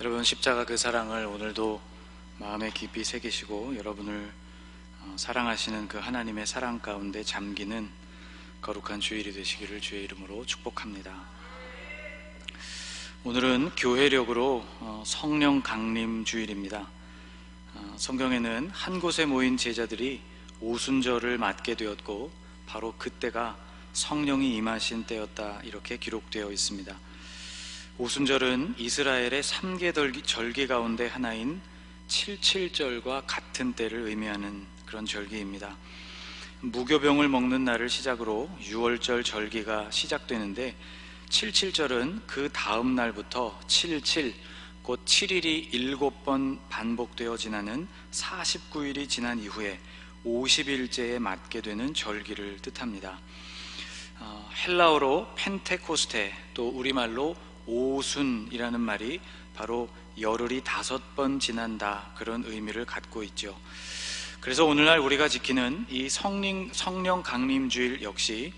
여러분 십자가 그 사랑을 오늘도 마음에 깊이 새기시고 여러분을 어, 사랑하시는 그 하나님의 사랑 가운데 잠기는 거룩한 주일이 되시기를 주의 이름으로 축복합니다. 오늘은 교회력으로 어, 성령 강림 주일입니다. 어, 성경에는 한 곳에 모인 제자들이 오순절을 맞게 되었고 바로 그때가 성령이 임하신 때였다 이렇게 기록되어 있습니다. 오순절은 이스라엘의 3개 절기 가운데 하나인 77절과 같은 때를 의미하는 그런 절기입니다. 무교병을 먹는 날을 시작으로 6월절 절기가 시작되는데 77절은 그 다음 날부터 77, 곧 7일이 7번 반복되어 지나는 49일이 지난 이후에 50일째에 맞게 되는 절기를 뜻합니다. 어, 헬라어로 펜테코스테 또 우리말로 오순이라는 말이 바로 열흘이 다섯 번 지난다 그런 의미를 갖고 있죠. 그래서 오늘날 우리가 지키는 이 성령, 성령 강림주일 역시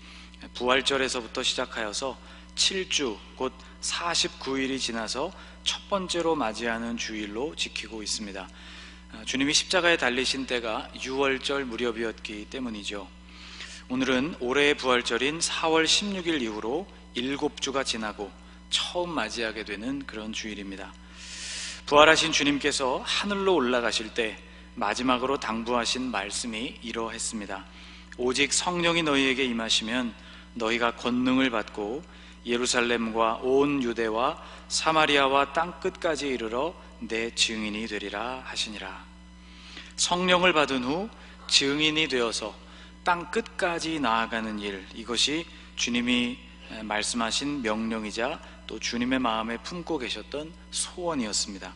부활절에서부터 시작하여서 7주 곧 49일이 지나서 첫 번째로 맞이하는 주일로 지키고 있습니다. 아, 주님이 십자가에 달리신 때가 6월절 무렵이었기 때문이죠. 오늘은 올해의 부활절인 4월 16일 이후로 7주가 지나고 처음 맞이하게 되는 그런 주일입니다. 부활하신 주님께서 하늘로 올라가실 때 마지막으로 당부하신 말씀이 이러했습니다. 오직 성령이 너희에게 임하시면 너희가 권능을 받고 예루살렘과 온 유대와 사마리아와 땅 끝까지 이르러 내 증인이 되리라 하시니라. 성령을 받은 후 증인이 되어서 땅 끝까지 나아가는 일 이것이 주님이 말씀하신 명령이자 또 주님의 마음에 품고 계셨던 소원이었습니다.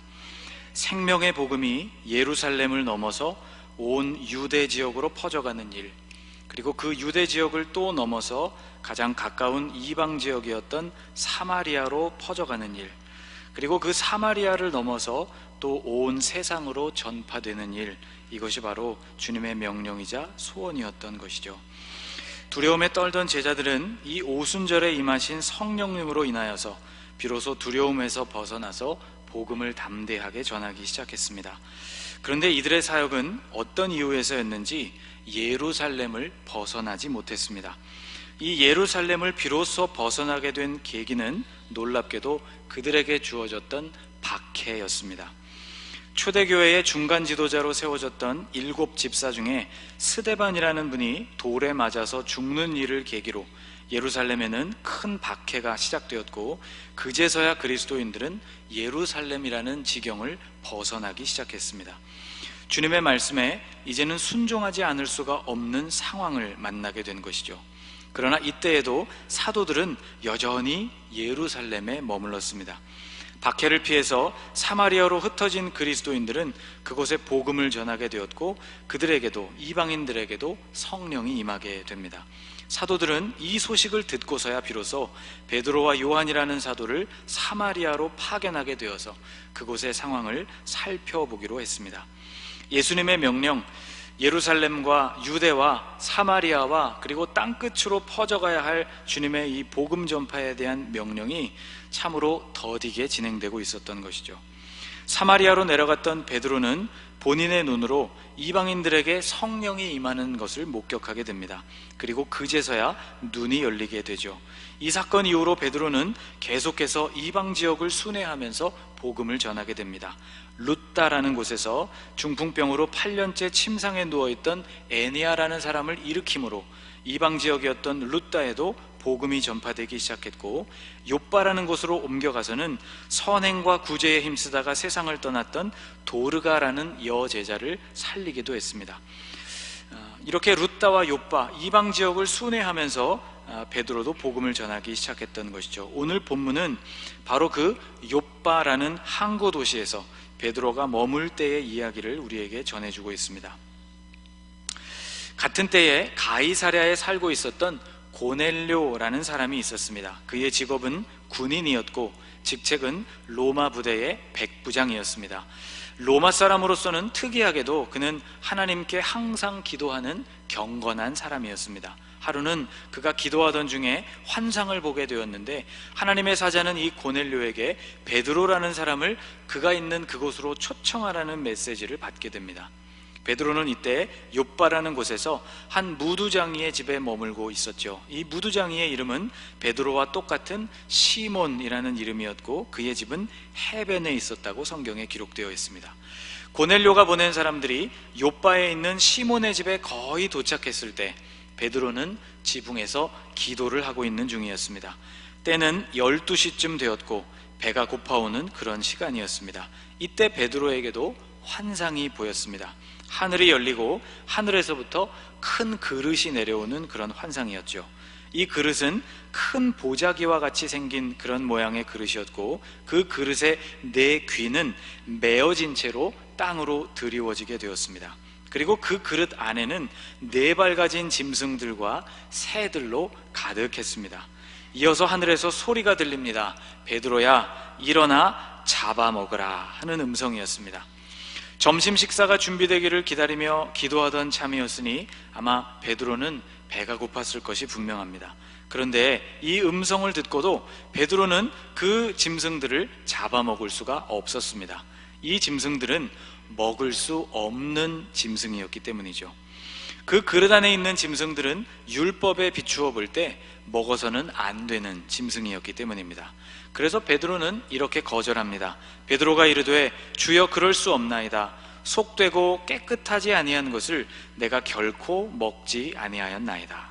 생명의 복음이 예루살렘을 넘어서 온 유대 지역으로 퍼져가는 일, 그리고 그 유대 지역을 또 넘어서 가장 가까운 이방 지역이었던 사마리아로 퍼져가는 일, 그리고 그 사마리아를 넘어서 또 온 세상으로 전파되는 일, 이것이 바로 주님의 명령이자 소원이었던 것이죠. 두려움에 떨던 제자들은 이 오순절에 임하신 성령님으로 인하여서 비로소 두려움에서 벗어나서 복음을 담대하게 전하기 시작했습니다. 그런데 이들의 사역은 어떤 이유에서였는지 예루살렘을 벗어나지 못했습니다. 이 예루살렘을 비로소 벗어나게 된 계기는 놀랍게도 그들에게 주어졌던 박해였습니다. 초대교회의 중간 지도자로 세워졌던 일곱 집사 중에 스데반이라는 분이 돌에 맞아서 죽는 일을 계기로 예루살렘에는 큰 박해가 시작되었고 그제서야 그리스도인들은 예루살렘이라는 지경을 벗어나기 시작했습니다. 주님의 말씀에 이제는 순종하지 않을 수가 없는 상황을 만나게 된 것이죠. 그러나 이때에도 사도들은 여전히 예루살렘에 머물렀습니다. 박해를 피해서 사마리아로 흩어진 그리스도인들은 그곳에 복음을 전하게 되었고 그들에게도 이방인들에게도 성령이 임하게 됩니다. 사도들은 이 소식을 듣고서야 비로소 베드로와 요한이라는 사도를 사마리아로 파견하게 되어서 그곳의 상황을 살펴보기로 했습니다. 예수님의 명령, 예루살렘과 유대와 사마리아와 그리고 땅끝으로 퍼져가야 할 주님의 이 복음 전파에 대한 명령이 참으로 더디게 진행되고 있었던 것이죠. 사마리아로 내려갔던 베드로는 본인의 눈으로 이방인들에게 성령이 임하는 것을 목격하게 됩니다. 그리고 그제서야 눈이 열리게 되죠. 이 사건 이후로 베드로는 계속해서 이방 지역을 순회하면서 복음을 전하게 됩니다. 루따라는 곳에서 중풍병으로 8년째 침상에 누워있던 애니아라는 사람을 일으킴으로 이방 지역이었던 루따에도 복음이 전파되기 시작했고 요빠라는 곳으로 옮겨가서는 선행과 구제에 힘쓰다가 세상을 떠났던 도르가라는 여제자를 살리기도 했습니다. 어, 이렇게 루따와 요빠 이방 지역을 순회하면서 어, 베드로도 복음을 전하기 시작했던 것이죠. 오늘 본문은 바로 그 요빠라는 항구 도시에서 베드로가 머물 때의 이야기를 우리에게 전해주고 있습니다. 같은 때에 가이사랴에 살고 있었던 고넬료라는 사람이 있었습니다. 그의 직업은 군인이었고 직책은 로마 부대의 백부장이었습니다. 로마 사람으로서는 특이하게도 그는 하나님께 항상 기도하는 경건한 사람이었습니다. 하루는 그가 기도하던 중에 환상을 보게 되었는데 하나님의 사자는 이 고넬료에게 베드로라는 사람을 그가 있는 그곳으로 초청하라는 메시지를 받게 됩니다. 베드로는 이때 요바라는 곳에서 한 무두장이의 집에 머물고 있었죠. 이 무두장이의 이름은 베드로와 똑같은 시몬이라는 이름이었고 그의 집은 해변에 있었다고 성경에 기록되어 있습니다. 고넬료가 보낸 사람들이 요바에 있는 시몬의 집에 거의 도착했을 때 베드로는 지붕에서 기도를 하고 있는 중이었습니다. 때는 12시쯤 되었고 배가 고파오는 그런 시간이었습니다. 이때 베드로에게도 환상이 보였습니다. 하늘이 열리고 하늘에서부터 큰 그릇이 내려오는 그런 환상이었죠. 이 그릇은 큰 보자기와 같이 생긴 그런 모양의 그릇이었고 그 그릇의 네 귀는 메어진 채로 땅으로 드리워지게 되었습니다. 그리고 그 그릇 안에는 네 발 가진 짐승들과 새들로 가득했습니다. 이어서 하늘에서 소리가 들립니다. 베드로야, 일어나 잡아먹으라 하는 음성이었습니다. 점심 식사가 준비되기를 기다리며 기도하던 참이었으니 아마 베드로는 배가 고팠을 것이 분명합니다. 그런데 이 음성을 듣고도 베드로는 그 짐승들을 잡아먹을 수가 없었습니다. 이 짐승들은 먹을 수 없는 짐승이었기 때문이죠. 그 그릇 안에 있는 짐승들은 율법에 비추어 볼 때 먹어서는 안 되는 짐승이었기 때문입니다. 그래서 베드로는 이렇게 거절합니다. 베드로가 이르되 주여 그럴 수 없나이다. 속되고 깨끗하지 아니한 것을 내가 결코 먹지 아니하였나이다.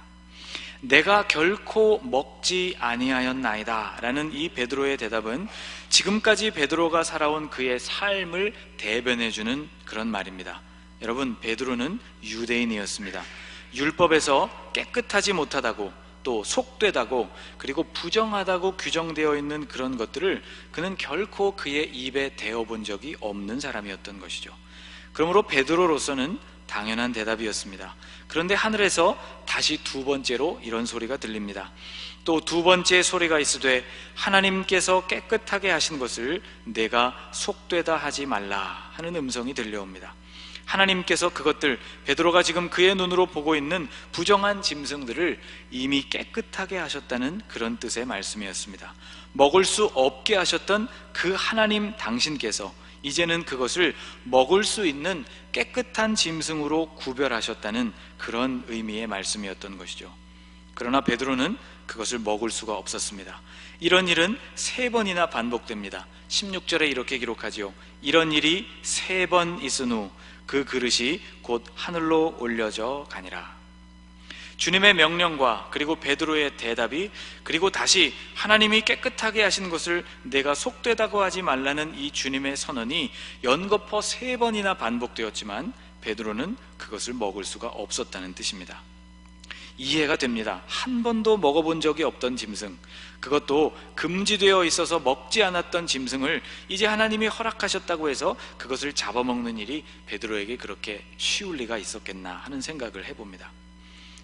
내가 결코 먹지 아니하였나이다. 라는 이 베드로의 대답은 지금까지 베드로가 살아온 그의 삶을 대변해주는 그런 말입니다. 여러분, 베드로는 유대인이었습니다. 율법에서 깨끗하지 못하다고 또 속되다고 그리고 부정하다고 규정되어 있는 그런 것들을 그는 결코 그의 입에 대어 본 적이 없는 사람이었던 것이죠. 그러므로 베드로로서는 당연한 대답이었습니다. 그런데 하늘에서 다시 두 번째로 이런 소리가 들립니다. 또 두 번째 소리가 있으되 하나님께서 깨끗하게 하신 것을 내가 속되다 하지 말라 하는 음성이 들려옵니다. 하나님께서 그것들 베드로가 지금 그의 눈으로 보고 있는 부정한 짐승들을 이미 깨끗하게 하셨다는 그런 뜻의 말씀이었습니다. 먹을 수 없게 하셨던 그 하나님 당신께서 이제는 그것을 먹을 수 있는 깨끗한 짐승으로 구별하셨다는 그런 의미의 말씀이었던 것이죠. 그러나 베드로는 그것을 먹을 수가 없었습니다. 이런 일은 세 번이나 반복됩니다. 16절에 이렇게 기록하지요. 이런 일이 세 번 있은 후 그 그릇이 곧 하늘로 올려져 가니라. 주님의 명령과 그리고 베드로의 대답이 그리고 다시 하나님이 깨끗하게 하신 것을 내가 속되다고 하지 말라는 이 주님의 선언이 연거퍼 세 번이나 반복되었지만 베드로는 그것을 먹을 수가 없었다는 뜻입니다. 이해가 됩니다. 한 번도 먹어본 적이 없던 짐승, 그것도 금지되어 있어서 먹지 않았던 짐승을 이제 하나님이 허락하셨다고 해서 그것을 잡아먹는 일이 베드로에게 그렇게 쉬울 리가 있었겠나 하는 생각을 해봅니다.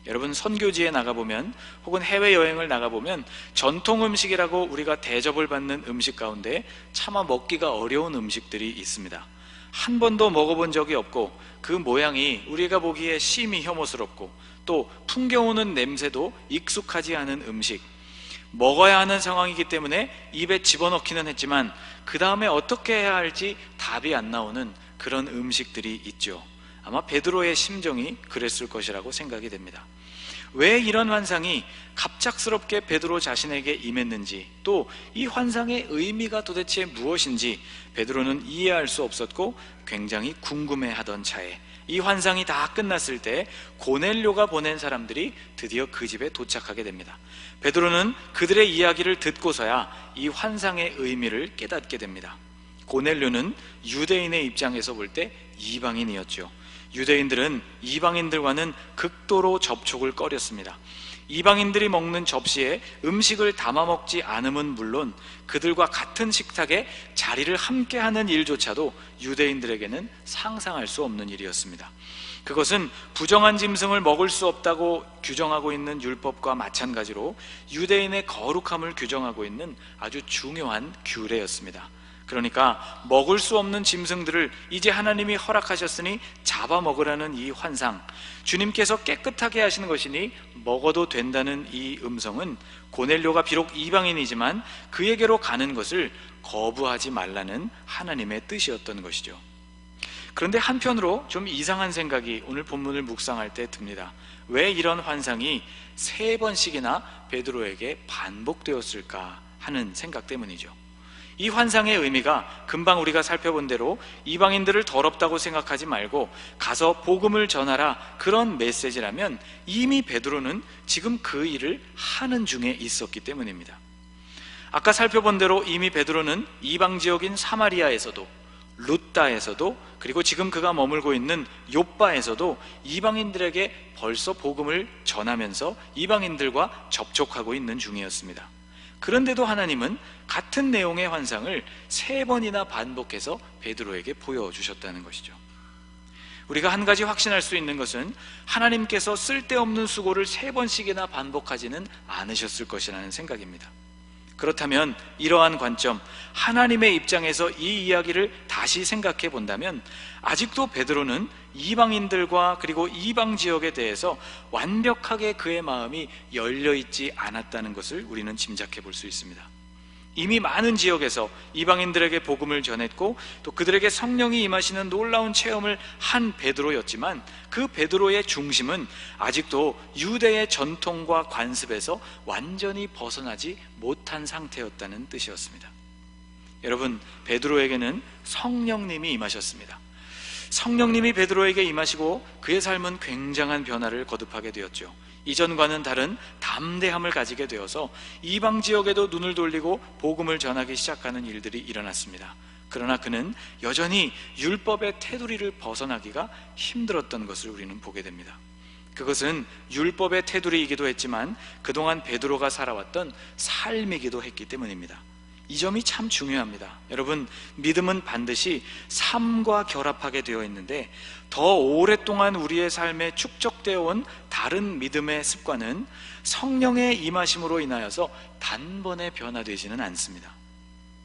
여러분 선교지에 나가보면 혹은 해외여행을 나가보면 전통 음식이라고 우리가 대접을 받는 음식 가운데 차마 먹기가 어려운 음식들이 있습니다. 한 번도 먹어본 적이 없고 그 모양이 우리가 보기에 심히 혐오스럽고 또 풍겨오는 냄새도 익숙하지 않은 음식 먹어야 하는 상황이기 때문에 입에 집어넣기는 했지만 그 다음에 어떻게 해야 할지 답이 안 나오는 그런 음식들이 있죠. 아마 베드로의 심정이 그랬을 것이라고 생각이 됩니다. 왜 이런 환상이 갑작스럽게 베드로 자신에게 임했는지 또 이 환상의 의미가 도대체 무엇인지 베드로는 이해할 수 없었고 굉장히 궁금해하던 차에 이 환상이 다 끝났을 때 고넬료가 보낸 사람들이 드디어 그 집에 도착하게 됩니다. 베드로는 그들의 이야기를 듣고서야 이 환상의 의미를 깨닫게 됩니다. 고넬료는 유대인의 입장에서 볼 때 이방인이었죠. 유대인들은 이방인들과는 극도로 접촉을 꺼렸습니다. 이방인들이 먹는 접시에 음식을 담아 먹지 않음은 물론 그들과 같은 식탁에 자리를 함께 하는 일조차도 유대인들에게는 상상할 수 없는 일이었습니다. 그것은 부정한 짐승을 먹을 수 없다고 규정하고 있는 율법과 마찬가지로 유대인의 거룩함을 규정하고 있는 아주 중요한 규례였습니다. 그러니까 먹을 수 없는 짐승들을 이제 하나님이 허락하셨으니 잡아먹으라는 이 환상, 주님께서 깨끗하게 하시는 것이니 먹어도 된다는 이 음성은 고넬료가 비록 이방인이지만 그에게로 가는 것을 거부하지 말라는 하나님의 뜻이었던 것이죠. 그런데 한편으로 좀 이상한 생각이 오늘 본문을 묵상할 때 듭니다. 왜 이런 환상이 세 번씩이나 베드로에게 반복되었을까 하는 생각 때문이죠. 이 환상의 의미가 금방 우리가 살펴본 대로 이방인들을 더럽다고 생각하지 말고 가서 복음을 전하라 그런 메시지라면 이미 베드로는 지금 그 일을 하는 중에 있었기 때문입니다. 아까 살펴본 대로 이미 베드로는 이방 지역인 사마리아에서도 루따에서도 그리고 지금 그가 머물고 있는 요바에서도 이방인들에게 벌써 복음을 전하면서 이방인들과 접촉하고 있는 중이었습니다. 그런데도 하나님은 같은 내용의 환상을 세 번이나 반복해서 베드로에게 보여주셨다는 것이죠. 우리가 한 가지 확신할 수 있는 것은 하나님께서 쓸데없는 수고를 세 번씩이나 반복하지는 않으셨을 것이라는 생각입니다. 그렇다면 이러한 관점, 하나님의 입장에서 이 이야기를 다시 생각해 본다면 아직도 베드로는 이방인들과 그리고 이방 지역에 대해서 완벽하게 그의 마음이 열려 있지 않았다는 것을 우리는 짐작해 볼 수 있습니다. 이미 많은 지역에서 이방인들에게 복음을 전했고 또 그들에게 성령이 임하시는 놀라운 체험을 한 베드로였지만 그 베드로의 중심은 아직도 유대의 전통과 관습에서 완전히 벗어나지 못한 상태였다는 뜻이었습니다. 여러분, 베드로에게는 성령님이 임하셨습니다. 성령님이 베드로에게 임하시고 그의 삶은 굉장한 변화를 거듭하게 되었죠. 이전과는 다른 담대함을 가지게 되어서 이방 지역에도 눈을 돌리고 복음을 전하기 시작하는 일들이 일어났습니다. 그러나 그는 여전히 율법의 테두리를 벗어나기가 힘들었던 것을 우리는 보게 됩니다. 그것은 율법의 테두리이기도 했지만 그동안 베드로가 살아왔던 삶이기도 했기 때문입니다. 이 점이 참 중요합니다. 여러분, 믿음은 반드시 삶과 결합하게 되어 있는데 더 오랫동안 우리의 삶에 축적되어 온 다른 믿음의 습관은 성령의 임하심으로 인하여서 단번에 변화되지는 않습니다.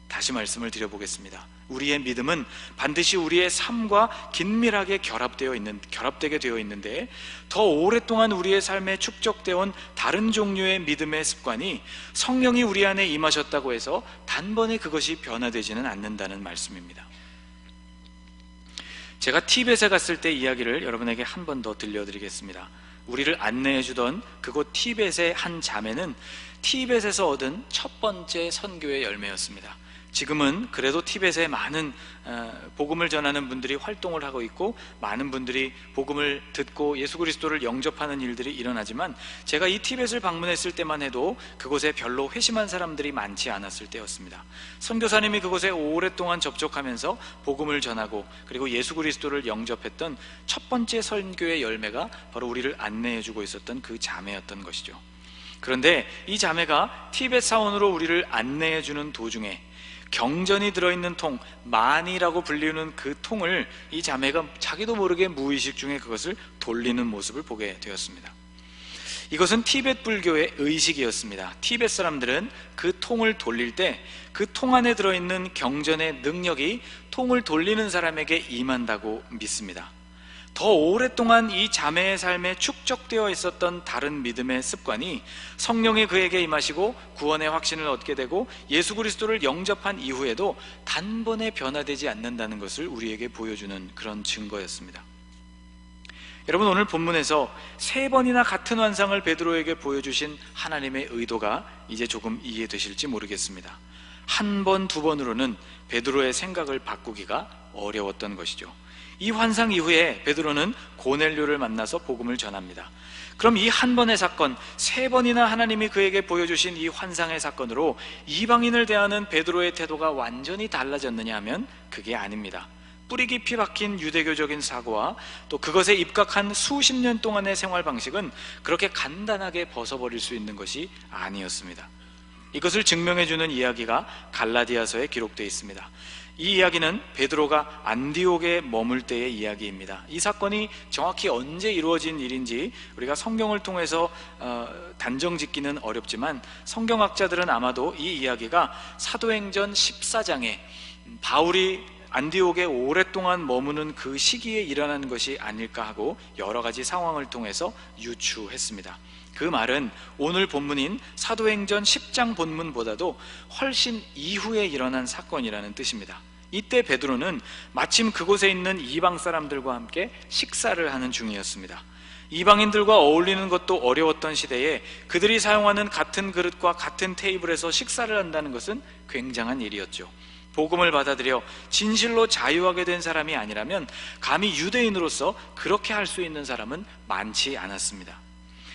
다시 말씀을 드려보겠습니다. 우리의 믿음은 반드시 우리의 삶과 긴밀하게 결합되어 있는 결합되게 되어 있는데 더 오랫동안 우리의 삶에 축적되어 온 다른 종류의 믿음의 습관이 성령이 우리 안에 임하셨다고 해서 단번에 그것이 변화되지는 않는다는 말씀입니다. 제가 티벳에 갔을 때 이야기를 여러분에게 한 번 더 들려드리겠습니다. 우리를 안내해 주던 그곳 티벳의 한 자매는 티벳에서 얻은 첫 번째 선교의 열매였습니다. 지금은 그래도 티벳에 많은 어, 복음을 전하는 분들이 활동을 하고 있고 많은 분들이 복음을 듣고 예수 그리스도를 영접하는 일들이 일어나지만 제가 이 티벳을 방문했을 때만 해도 그곳에 별로 회심한 사람들이 많지 않았을 때였습니다. 선교사님이 그곳에 오랫동안 접촉하면서 복음을 전하고 그리고 예수 그리스도를 영접했던 첫 번째 선교의 열매가 바로 우리를 안내해 주고 있었던 그 자매였던 것이죠. 그런데 이 자매가 티벳 사원으로 우리를 안내해 주는 도중에 경전이 들어있는 통, 만이라고 불리는 그 통을 이 자매가 자기도 모르게 무의식 중에 그것을 돌리는 모습을 보게 되었습니다. 이것은 티벳 불교의 의식이었습니다. 티벳 사람들은 그 통을 돌릴 때 그 통 안에 들어있는 경전의 능력이 통을 돌리는 사람에게 임한다고 믿습니다. 더 오랫동안 이 자매의 삶에 축적되어 있었던 다른 믿음의 습관이 성령이 그에게 임하시고 구원의 확신을 얻게 되고 예수 그리스도를 영접한 이후에도 단번에 변화되지 않는다는 것을 우리에게 보여주는 그런 증거였습니다. 여러분 오늘 본문에서 세 번이나 같은 환상을 베드로에게 보여주신 하나님의 의도가 이제 조금 이해되실지 모르겠습니다. 한 번, 두 번으로는 베드로의 생각을 바꾸기가 어려웠던 것이죠. 이 환상 이후에 베드로는 고넬료를 만나서 복음을 전합니다. 그럼 이 한 번의 사건, 세 번이나 하나님이 그에게 보여주신 이 환상의 사건으로 이방인을 대하는 베드로의 태도가 완전히 달라졌느냐 하면 그게 아닙니다. 뿌리 깊이 박힌 유대교적인 사고와 또 그것에 입각한 수십 년 동안의 생활 방식은 그렇게 간단하게 벗어버릴 수 있는 것이 아니었습니다. 이것을 증명해주는 이야기가 갈라디아서에 기록되어 있습니다. 이 이야기는 베드로가 안디옥에 머물 때의 이야기입니다. 이 사건이 정확히 언제 이루어진 일인지 우리가 성경을 통해서 어, 단정 짓기는 어렵지만 성경학자들은 아마도 이 이야기가 사도행전 14장에 바울이 안디옥에 오랫동안 머무는 그 시기에 일어난 것이 아닐까 하고 여러 가지 상황을 통해서 유추했습니다. 그 말은 오늘 본문인 사도행전 10장 본문보다도 훨씬 이후에 일어난 사건이라는 뜻입니다. 이때 베드로는 마침 그곳에 있는 이방 사람들과 함께 식사를 하는 중이었습니다. 이방인들과 어울리는 것도 어려웠던 시대에 그들이 사용하는 같은 그릇과 같은 테이블에서 식사를 한다는 것은 굉장한 일이었죠. 복음을 받아들여 진실로 자유하게 된 사람이 아니라면 감히 유대인으로서 그렇게 할 수 있는 사람은 많지 않았습니다.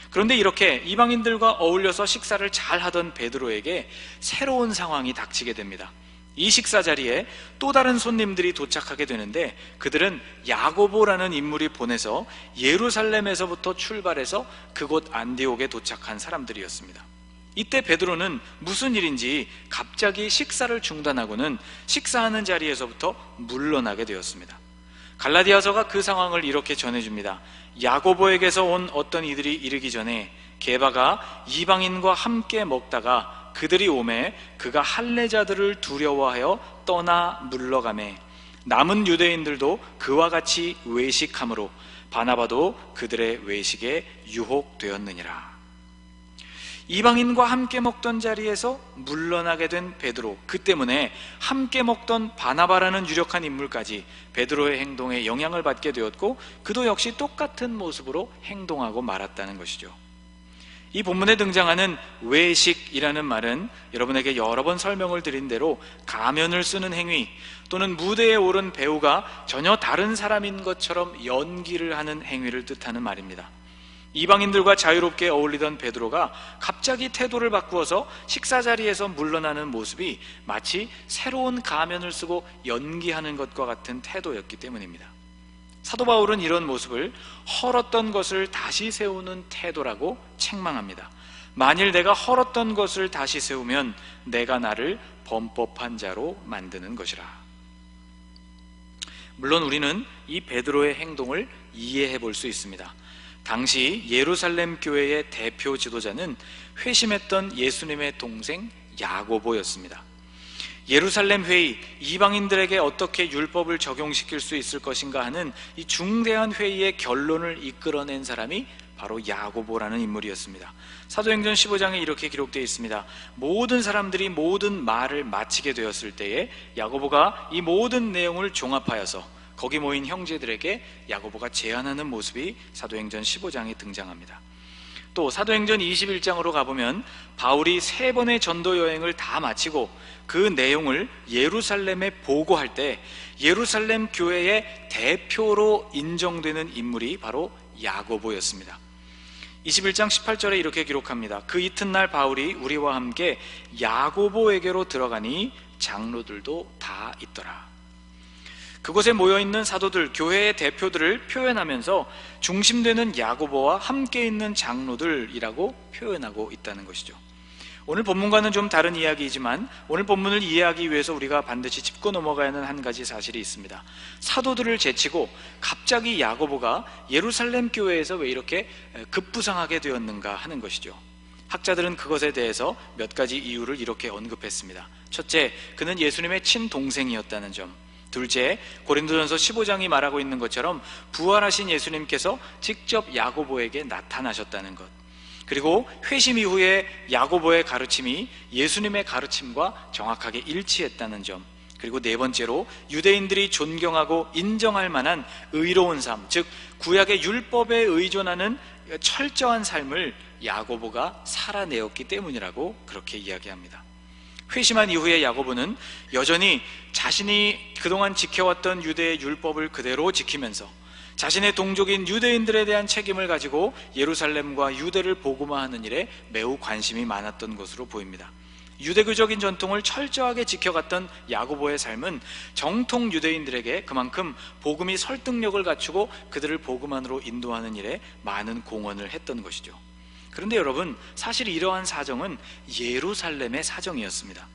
그런데 이렇게 이방인들과 어울려서 식사를 잘 하던 베드로에게 새로운 상황이 닥치게 됩니다. 이 식사 자리에 또 다른 손님들이 도착하게 되는데 그들은 야고보라는 인물이 보내서 예루살렘에서부터 출발해서 그곳 안디옥에 도착한 사람들이었습니다. 이때 베드로는 무슨 일인지 갑자기 식사를 중단하고는 식사하는 자리에서부터 물러나게 되었습니다. 갈라디아서가 그 상황을 이렇게 전해줍니다. 야고보에게서 온 어떤 이들이 이르기 전에 게바가 이방인과 함께 먹다가 그들이 오매 그가 할례자들을 두려워하여 떠나 물러가매 남은 유대인들도 그와 같이 외식함으로 바나바도 그들의 외식에 유혹되었느니라. 이방인과 함께 먹던 자리에서 물러나게 된 베드로 그 때문에 함께 먹던 바나바라는 유력한 인물까지 베드로의 행동에 영향을 받게 되었고 그도 역시 똑같은 모습으로 행동하고 말았다는 것이죠. 이 본문에 등장하는 외식이라는 말은 여러분에게 여러 번 설명을 드린 대로 가면을 쓰는 행위 또는 무대에 오른 배우가 전혀 다른 사람인 것처럼 연기를 하는 행위를 뜻하는 말입니다. 이방인들과 자유롭게 어울리던 베드로가 갑자기 태도를 바꾸어서 식사 자리에서 물러나는 모습이 마치 새로운 가면을 쓰고 연기하는 것과 같은 태도였기 때문입니다. 사도 바울은 이런 모습을 헐었던 것을 다시 세우는 태도라고 책망합니다. 만일 내가 헐었던 것을 다시 세우면 내가 나를 범법한 자로 만드는 것이라. 물론 우리는 이 베드로의 행동을 이해해 볼 수 있습니다. 당시 예루살렘 교회의 대표 지도자는 회심했던 예수님의 동생 야고보였습니다. 예루살렘 회의, 이방인들에게 어떻게 율법을 적용시킬 수 있을 것인가 하는 이 중대한 회의의 결론을 이끌어낸 사람이 바로 야고보라는 인물이었습니다. 사도행전 15장에 이렇게 기록되어 있습니다. 모든 사람들이 모든 말을 마치게 되었을 때에 야고보가 이 모든 내용을 종합하여서 거기 모인 형제들에게 야고보가 제안하는 모습이 사도행전 15장에 등장합니다. 또 사도행전 21장으로 가보면 바울이 세 번의 전도 여행을 다 마치고 그 내용을 예루살렘에 보고할 때 예루살렘 교회의 대표로 인정되는 인물이 바로 야고보였습니다. 21장 18절에 이렇게 기록합니다. 그 이튿날 바울이 우리와 함께 야고보에게로 들어가니 장로들도 다 있더라. 그곳에 모여 있는 사도들, 교회의 대표들을 표현하면서 중심되는 야고보와 함께 있는 장로들이라고 표현하고 있다는 것이죠. 오늘 본문과는 좀 다른 이야기이지만 오늘 본문을 이해하기 위해서 우리가 반드시 짚고 넘어가야 하는 한 가지 사실이 있습니다. 사도들을 제치고 갑자기 야고보가 예루살렘 교회에서 왜 이렇게 급부상하게 되었는가 하는 것이죠. 학자들은 그것에 대해서 몇 가지 이유를 이렇게 언급했습니다. 첫째, 그는 예수님의 친동생이었다는 점. 둘째, 고린도전서 15장이 말하고 있는 것처럼 부활하신 예수님께서 직접 야고보에게 나타나셨다는 것. 그리고 회심 이후에 야고보의 가르침이 예수님의 가르침과 정확하게 일치했다는 점. 그리고 네 번째로 유대인들이 존경하고 인정할 만한 의로운 삶, 즉 구약의 율법에 의존하는 철저한 삶을 야고보가 살아내었기 때문이라고 그렇게 이야기합니다. 회심한 이후에 야고보는 여전히 자신이 그동안 지켜왔던 유대의 율법을 그대로 지키면서 자신의 동족인 유대인들에 대한 책임을 가지고 예루살렘과 유대를 복음화하는 일에 매우 관심이 많았던 것으로 보입니다. 유대교적인 전통을 철저하게 지켜갔던 야고보의 삶은 정통 유대인들에게 그만큼 복음이 설득력을 갖추고 그들을 복음 안으로 인도하는 일에 많은 공헌을 했던 것이죠. 그런데 여러분, 사실 이러한 사정은 예루살렘의 사정이었습니다.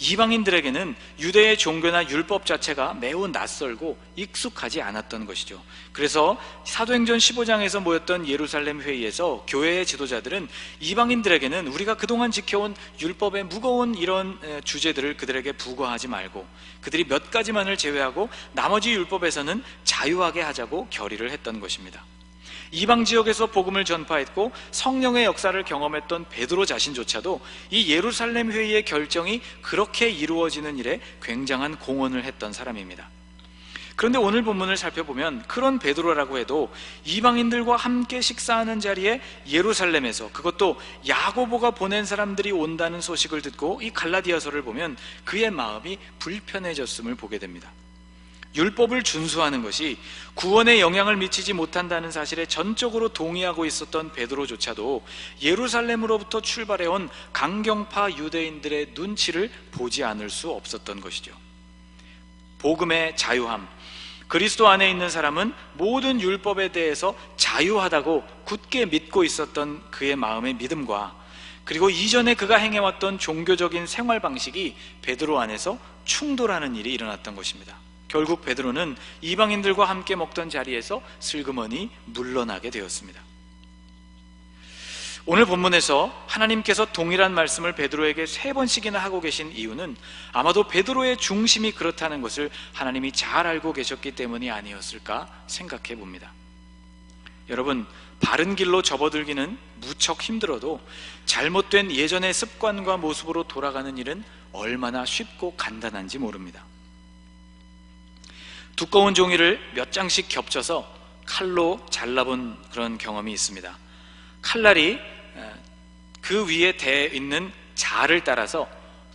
이방인들에게는 유대의 종교나 율법 자체가 매우 낯설고 익숙하지 않았던 것이죠. 그래서 사도행전 15장에서 모였던 예루살렘 회의에서 교회의 지도자들은 이방인들에게는 우리가 그동안 지켜온 율법의 무거운 이런 주제들을 그들에게 부과하지 말고 그들이 몇 가지만을 제외하고 나머지 율법에서는 자유하게 하자고 결의를 했던 것입니다. 이방 지역에서 복음을 전파했고 성령의 역사를 경험했던 베드로 자신조차도 이 예루살렘 회의의 결정이 그렇게 이루어지는 일에 굉장한 공헌을 했던 사람입니다. 그런데 오늘 본문을 살펴보면 그런 베드로라고 해도 이방인들과 함께 식사하는 자리에 예루살렘에서 그것도 야고보가 보낸 사람들이 온다는 소식을 듣고 이 갈라디아서를 보면 그의 마음이 불편해졌음을 보게 됩니다. 율법을 준수하는 것이 구원에 영향을 미치지 못한다는 사실에 전적으로 동의하고 있었던 베드로조차도 예루살렘으로부터 출발해온 강경파 유대인들의 눈치를 보지 않을 수 없었던 것이죠. 복음의 자유함. 그리스도 안에 있는 사람은 모든 율법에 대해서 자유하다고 굳게 믿고 있었던 그의 마음의 믿음과 그리고 이전에 그가 행해왔던 종교적인 생활 방식이 베드로 안에서 충돌하는 일이 일어났던 것입니다. 결국 베드로는 이방인들과 함께 먹던 자리에서 슬그머니 물러나게 되었습니다. 오늘 본문에서 하나님께서 동일한 말씀을 베드로에게 세 번씩이나 하고 계신 이유는 아마도 베드로의 중심이 그렇다는 것을 하나님이 잘 알고 계셨기 때문이 아니었을까 생각해 봅니다. 여러분, 바른 길로 접어들기는 무척 힘들어도 잘못된 예전의 습관과 모습으로 돌아가는 일은 얼마나 쉽고 간단한지 모릅니다. 두꺼운 종이를 몇 장씩 겹쳐서 칼로 잘라본 그런 경험이 있습니다. 칼날이 그 위에 대 있는 자를 따라서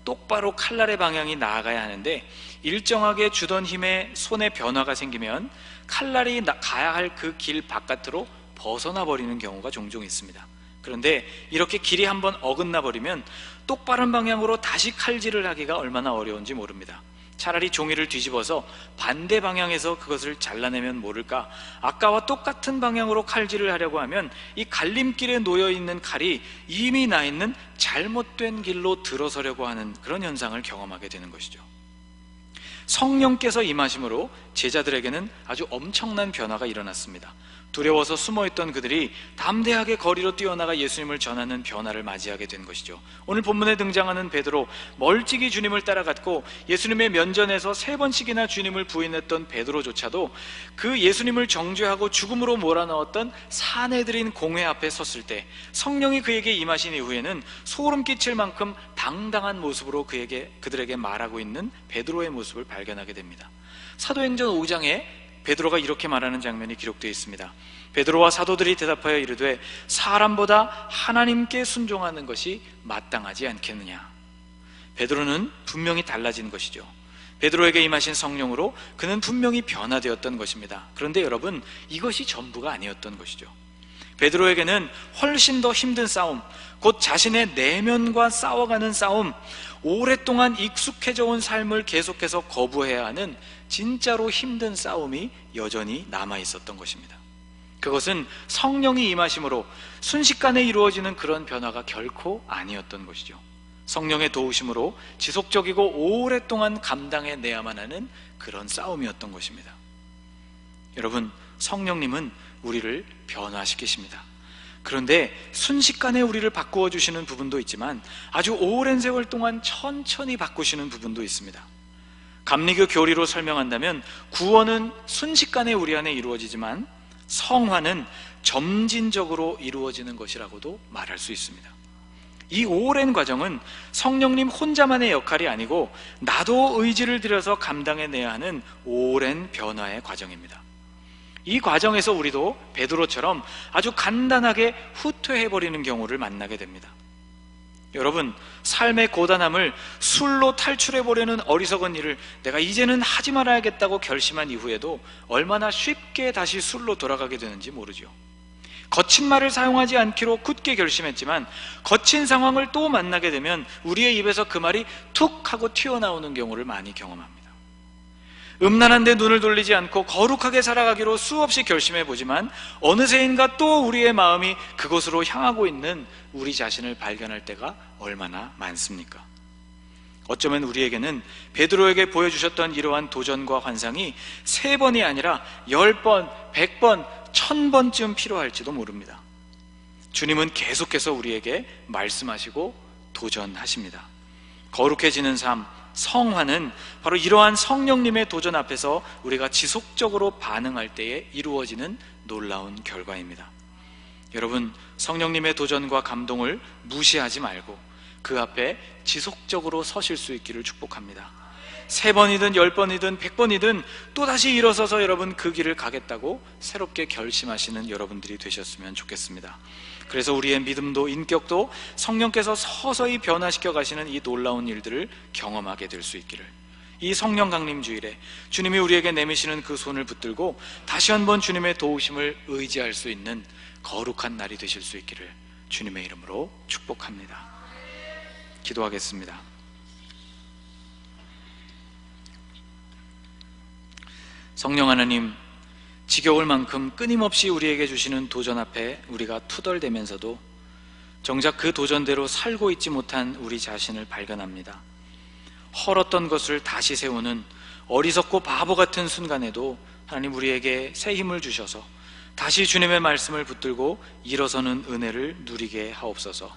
똑바로 칼날의 방향이 나아가야 하는데 일정하게 주던 힘에 손에 변화가 생기면 칼날이 가야 할 그 길 바깥으로 벗어나 버리는 경우가 종종 있습니다. 그런데 이렇게 길이 한번 어긋나 버리면 똑바른 방향으로 다시 칼질을 하기가 얼마나 어려운지 모릅니다. 차라리 종이를 뒤집어서 반대 방향에서 그것을 잘라내면 모를까? 아까와 똑같은 방향으로 칼질을 하려고 하면 이 갈림길에 놓여 있는 칼이 이미 나 있는 잘못된 길로 들어서려고 하는 그런 현상을 경험하게 되는 것이죠. 성령께서 임하심으로 제자들에게는 아주 엄청난 변화가 일어났습니다 두려워서 숨어있던 그들이 담대하게 거리로 뛰어나가 예수님을 전하는 변화를 맞이하게 된 것이죠. 오늘 본문에 등장하는 베드로 멀찍이 주님을 따라갔고 예수님의 면전에서 세 번씩이나 주님을 부인했던 베드로조차도 그 예수님을 정죄하고 죽음으로 몰아넣었던 사내들인 공회 앞에 섰을 때 성령이 그에게 임하신 이후에는 소름 끼칠 만큼 당당한 모습으로 그에게 그들에게 말하고 있는 베드로의 모습을 발견하게 됩니다. 사도행전 5장에 베드로가 이렇게 말하는 장면이 기록되어 있습니다. 베드로와 사도들이 대답하여 이르되 사람보다 하나님께 순종하는 것이 마땅하지 않겠느냐. 베드로는 분명히 달라진 것이죠. 베드로에게 임하신 성령으로 그는 분명히 변화되었던 것입니다. 그런데 여러분, 이것이 전부가 아니었던 것이죠. 베드로에게는 훨씬 더 힘든 싸움, 곧 자신의 내면과 싸워가는 싸움, 오랫동안 익숙해져 온 삶을 계속해서 거부해야 하는 진짜로 힘든 싸움이 여전히 남아 있었던 것입니다. 그것은 성령이 임하심으로 순식간에 이루어지는 그런 변화가 결코 아니었던 것이죠. 성령의 도우심으로 지속적이고 오랫동안 감당해내야만 하는 그런 싸움이었던 것입니다. 여러분, 성령님은 우리를 변화시키십니다. 그런데 순식간에 우리를 바꾸어 주시는 부분도 있지만 아주 오랜 세월 동안 천천히 바꾸시는 부분도 있습니다. 감리교 교리로 설명한다면 구원은 순식간에 우리 안에 이루어지지만 성화는 점진적으로 이루어지는 것이라고도 말할 수 있습니다. 이 오랜 과정은 성령님 혼자만의 역할이 아니고 나도 의지를 들여서 감당해내야 하는 오랜 변화의 과정입니다. 이 과정에서 우리도 베드로처럼 아주 간단하게 후퇴해버리는 경우를 만나게 됩니다. 여러분, 삶의 고단함을 술로 탈출해보려는 어리석은 일을 내가 이제는 하지 말아야겠다고 결심한 이후에도 얼마나 쉽게 다시 술로 돌아가게 되는지 모르죠. 거친 말을 사용하지 않기로 굳게 결심했지만 거친 상황을 또 만나게 되면 우리의 입에서 그 말이 툭 하고 튀어나오는 경우를 많이 경험합니다. 음란한 데 눈을 돌리지 않고 거룩하게 살아가기로 수없이 결심해 보지만 어느새인가 또 우리의 마음이 그곳으로 향하고 있는 우리 자신을 발견할 때가 얼마나 많습니까? 어쩌면 우리에게는 베드로에게 보여주셨던 이러한 도전과 환상이 세 번이 아니라 열 번, 백 번, 천 번쯤 필요할지도 모릅니다. 주님은 계속해서 우리에게 말씀하시고 도전하십니다. 거룩해지는 삶, 성화는 바로 이러한 성령님의 도전 앞에서 우리가 지속적으로 반응할 때에 이루어지는 놀라운 결과입니다. 여러분, 성령님의 도전과 감동을 무시하지 말고 그 앞에 지속적으로 서실 수 있기를 축복합니다. 세 번이든 열 번이든 백 번이든 또다시 일어서서 여러분 그 길을 가겠다고 새롭게 결심하시는 여러분들이 되셨으면 좋겠습니다. 그래서 우리의 믿음도 인격도 성령께서 서서히 변화시켜 가시는 이 놀라운 일들을 경험하게 될 수 있기를 이 성령 강림 주일에 주님이 우리에게 내미시는 그 손을 붙들고 다시 한번 주님의 도우심을 의지할 수 있는 거룩한 날이 되실 수 있기를 주님의 이름으로 축복합니다. 기도하겠습니다. 성령 하나님, 지겨울 만큼 끊임없이 우리에게 주시는 도전 앞에 우리가 투덜대면서도 정작 그 도전대로 살고 있지 못한 우리 자신을 발견합니다. 헐었던 것을 다시 세우는 어리석고 바보 같은 순간에도 하나님 우리에게 새 힘을 주셔서 다시 주님의 말씀을 붙들고 일어서는 은혜를 누리게 하옵소서.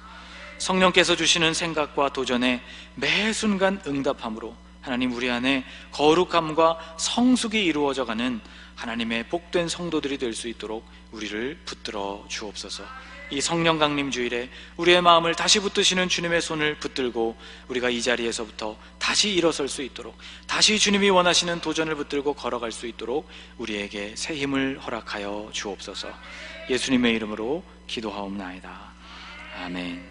성령께서 주시는 생각과 도전에 매 순간 응답함으로 하나님 우리 안에 거룩함과 성숙이 이루어져 가는 하나님의 복된 성도들이 될 수 있도록 우리를 붙들어 주옵소서. 이 성령 강림 주일에 우리의 마음을 다시 붙드시는 주님의 손을 붙들고 우리가 이 자리에서부터 다시 일어설 수 있도록 다시 주님이 원하시는 도전을 붙들고 걸어갈 수 있도록 우리에게 새 힘을 허락하여 주옵소서. 예수님의 이름으로 기도하옵나이다. 아멘.